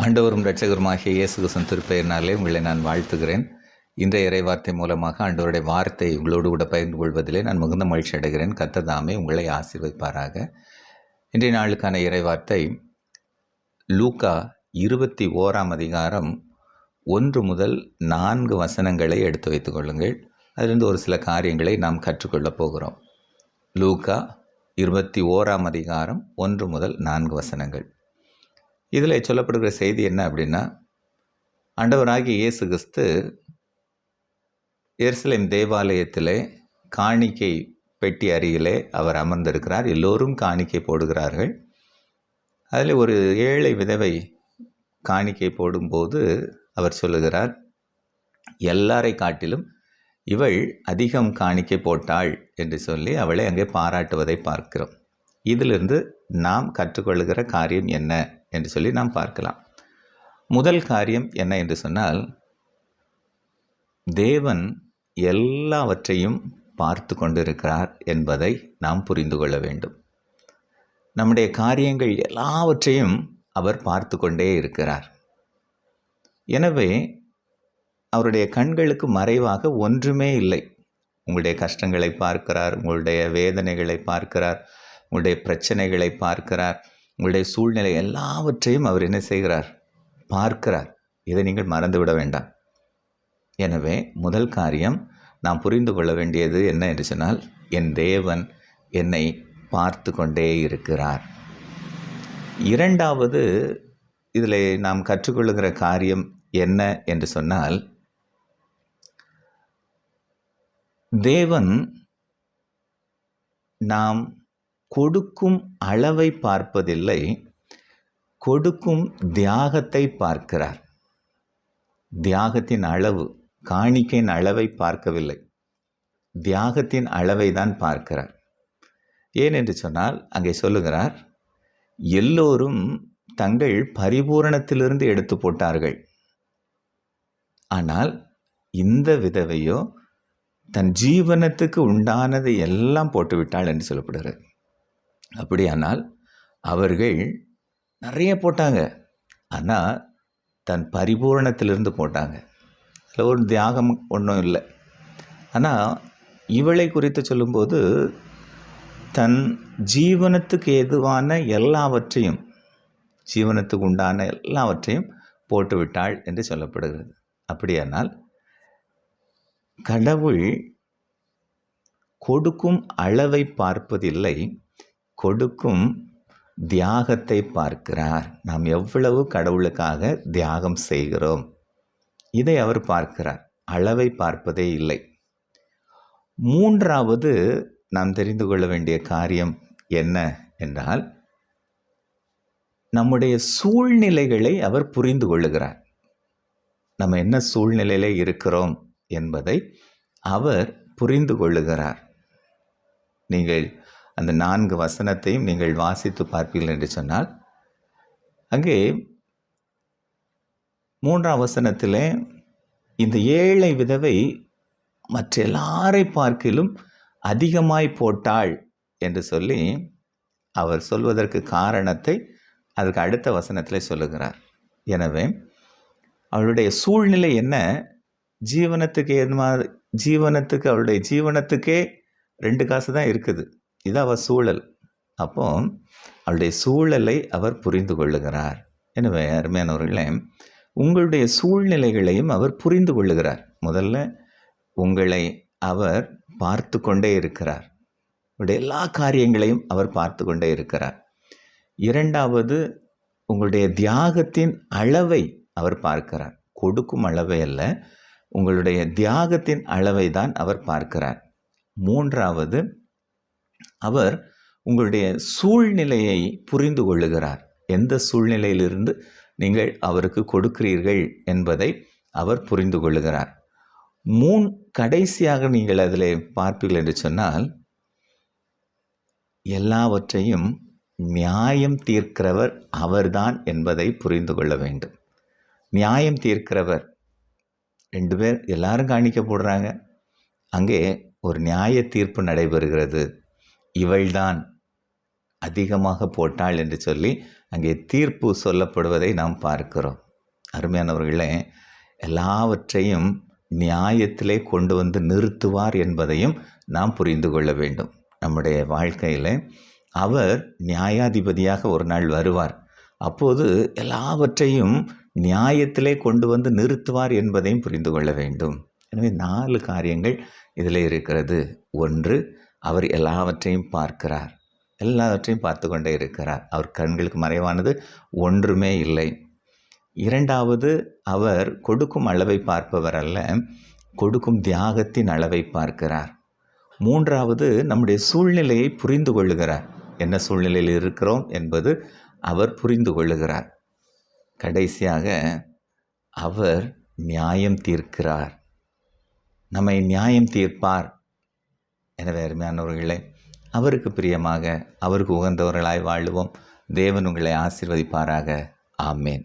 ஆண்டவரும் இரட்சகருமாகிய இயேசு கிறிஸ்துவின் உங்களை நான் வாழ்த்துகிறேன். இன்றைய இறைவார்த்தை மூலமாக ஆண்டவருடைய வார்த்தை உங்களோடு கூட பகிர்ந்து கொள்வதிலே நான் மிகுந்த மகிழ்ச்சி அடைகிறேன். கத்ததாமே உங்களை ஆசீர்வதிப்பாராக. இன்றைய நாளுக்கான இறைவார்த்தை லூக்கா இருபத்தி ஓராம் அதிகாரம் ஒன்று முதல் நான்கு வசனங்களை எடுத்து வைத்துக் கொள்ளுங்கள். அதிலிருந்து ஒரு சில காரியங்களை நாம் கற்றுக்கொள்ளப் போகிறோம். லூக்கா இருபத்தி ஓராம் அதிகாரம் ஒன்று முதல் நான்கு வசனங்கள். இதில் சொல்லப்படுகிற செய்தி என்ன அப்படின்னா ஆண்டவராகிய இயேசு கிறிஸ்து எருசலேம் தேவாலயத்திலே காணிக்கை பெட்டி அருகிலே அவர் அமர்ந்திருக்கிறார். எல்லோரும் காணிக்கை போடுகிறார்கள். அதில் ஒரு ஏழை விதவை காணிக்கை போடும்போது அவர் சொல்லுகிறார் எல்லாரை காட்டிலும் இவள் அதிகம் காணிக்கை போட்டாள் என்று சொல்லி அவளை அங்கே பாராட்டுவதை பார்க்கிறோம். இதிலிருந்து நாம் கற்றுக்கொள்கிற காரியம் என்ன என்று சொல்லி நாம் பார்க்கலாம். முதல் காரியம் என்ன என்று சொன்னால் தேவன் எல்லாவற்றையும் பார்த்து கொண்டிருக்கிறார் என்பதை நாம் புரிந்து கொள்ள வேண்டும். நம்முடைய காரியங்கள் எல்லாவற்றையும் அவர் பார்த்து கொண்டே இருக்கிறார். எனவே அவருடைய கண்களுக்கு மறைவாக ஒன்றுமே இல்லை. உங்களுடைய கஷ்டங்களை பார்க்கிறார் உங்களுடைய வேதனைகளை பார்க்கிறார் உங்களுடைய பிரச்சனைகளை பார்க்கிறார். உங்களுடைய சூழ்நிலை எல்லாவற்றையும் அவர் என்ன செய்கிறார்? பார்க்கிறார். இதை நீங்கள் மறந்துவிட வேண்டாம். எனவே முதல் காரியம் நாம் புரிந்து கொள்ள வேண்டியது என்ன என்று சொன்னால் என் தேவன் என்னை பார்த்து கொண்டே இருக்கிறார். இரண்டாவது இதில் நாம் கற்றுக்கொள்ளுகிற காரியம் என்ன என்று சொன்னால் தேவன் நாம் கொடுக்கும் அளவை பார்ப்பதில்லை கொடுக்கும் தியாகத்தை பார்க்கிறார். தியாகத்தின் அளவு காணிக்கையின் அளவை பார்க்கவில்லை. தியாகத்தின் அளவை தான் பார்க்கிறார். ஏன் என்று சொன்னால் அங்கே சொல்லுகிறார் எல்லோரும் தங்கள் பரிபூரணத்திலிருந்து எடுத்து போட்டார்கள். ஆனால் இந்த விதவையோ தன் ஜீவனத்துக்கு உண்டானதை எல்லாம் போட்டுவிட்டாள் என்று சொல்லப்படுகிறது. அப்படியானால் அவர்கள் நிறைய போட்டாங்க. ஆனால் தன் பரிபூரணத்திலிருந்து போட்டாங்க. அதில் ஒரு தியாகம் ஒன்றும் இல்லை. ஆனால் இவளை குறித்து சொல்லும்போது தன் ஜீவனத்துக்கு எதுவான எல்லாவற்றையும் ஜீவனத்துக்கு உண்டான எல்லாவற்றையும் போட்டுவிட்டாள் என்று சொல்லப்படுகிறது. அப்படியானால் கடவுள் கொடுக்கும் அளவை பார்ப்பதில்லை கொடுக்கும் தியாகத்தை பார்க்கிறார். நாம் எவ்வளவு கடவுளுக்காக தியாகம் செய்கிறோம்? இதை அவர் பார்க்கிறார். அளவை பார்ப்பதே இல்லை. மூன்றாவது நாம் தெரிந்து கொள்ள வேண்டிய காரியம் என்ன என்றால் நம்முடைய சூழ்நிலைகளை அவர் புரிந்து கொள்ளுகிறார். நம்ம என்ன சூழ்நிலையில் இருக்கிறோம் என்பதை அவர் புரிந்து கொள்ளுகிறார். நீங்கள் அந்த நான்கு வசனத்தையும் நீங்கள் வாசித்து பார்ப்பீர்கள் என்று சொன்னால் அங்கே மூன்றாம் வசனத்தில் இந்த ஏழை விதவை மற்ற எல்லாரை பார்க்கிலும் அதிகமாய் போட்டாள் என்று சொல்லி அவர் சொல்வதற்கு காரணத்தை அதற்கு அடுத்த வசனத்தில் சொல்லுகிறார். எனவே அவளுடைய சூழ்நிலை என்ன? ஜீவனத்துக்கு எது மாதிரி ஜீவனத்துக்கு அவளுடைய ஜீவனத்துக்கே ரெண்டு காசு தான் இருக்குது. இது அவள் சூழல். அப்போ அவளுடைய சூழலை அவர் புரிந்து கொள்ளுகிறார். எனவே அருமையானவர்களே உங்களுடைய சூழ்நிலைகளையும் அவர் புரிந்து கொள்ளுகிறார். முதல்ல உங்களை அவர் பார்த்து கொண்டே இருக்கிறார். உங்களுடைய எல்லா காரியங்களையும் அவர் பார்த்து கொண்டே இருக்கிறார். இரண்டாவது உங்களுடைய தியாகத்தின் அளவை அவர் பார்க்கிறார். கொடுக்கும் அளவை அல்ல உங்களுடைய தியாகத்தின் அளவை தான் அவர் பார்க்கிறார். மூன்றாவது அவர் உங்களுடைய சூழ்நிலையை புரிந்து கொள்ளுகிறார். எந்த சூழ்நிலையிலிருந்து நீங்கள் அவருக்கு கொடுக்கிறீர்கள் என்பதை அவர் புரிந்து கொள்ளுகிறார். மூன் கடைசியாக நீங்கள் அதில் பார்ப்பீர்கள் என்று சொன்னால் எல்லாவற்றையும் நியாயம் தீர்க்கிறவர் அவர்தான் என்பதை புரிந்து கொள்ள வேண்டும். நியாயம் தீர்க்கிறவர் ரெண்டு பேர் எல்லாரும் காணிக்க போடுறாங்க அங்கே ஒரு நியாய தீர்ப்பு நடைபெறுகிறது. இவள்தான் அதிகமாக போட்டாள் என்று சொல்லி அங்கே தீர்ப்பு சொல்லப்படுவதை நாம் பார்க்கிறோம். அருமையானவர்களே எல்லாவற்றையும் நியாயத்திலே கொண்டு வந்து நிறுத்துவார் என்பதையும் நாம் புரிந்து கொள்ள வேண்டும். நம்முடைய வாழ்க்கையில் அவர் நியாயாதிபதியாக ஒரு நாள் வருவார். அப்போது எல்லாவற்றையும் நியாயத்திலே கொண்டு வந்து நிறுத்துவார் என்பதையும் புரிந்து கொள்ள வேண்டும். எனவே நாலு காரியங்கள் இதில் இருக்கிறது. ஒன்று அவர் எல்லாவற்றையும் பார்க்கிறார். எல்லாவற்றையும் பார்த்து கொண்டே இருக்கிறார். அவர் கண்களுக்கு மறைவானது ஒன்றுமே இல்லை. இரண்டாவது அவர் கொடுக்கும் அளவை பார்ப்பவர் அல்ல கொடுக்கும் தியாகத்தின் அளவை பார்க்கிறார். மூன்றாவது நம்முடைய சூழ்நிலையை புரிந்து கொள்ளுகிறார். என்ன சூழ்நிலையில் இருக்கிறோம் என்பது அவர் புரிந்து கொள்ளுகிறார். கடைசியாக அவர் நியாயம் தீர்க்கிறார். நம்மை நியாயம் தீர்ப்பார். எனவே அருமையானவர்களே அவருக்கு பிரியமாக அவருக்கு உகந்தவர்களாய் வாழுவோம். தேவன் உங்களை ஆசிர்வதிப்பாராக. ஆமேன்.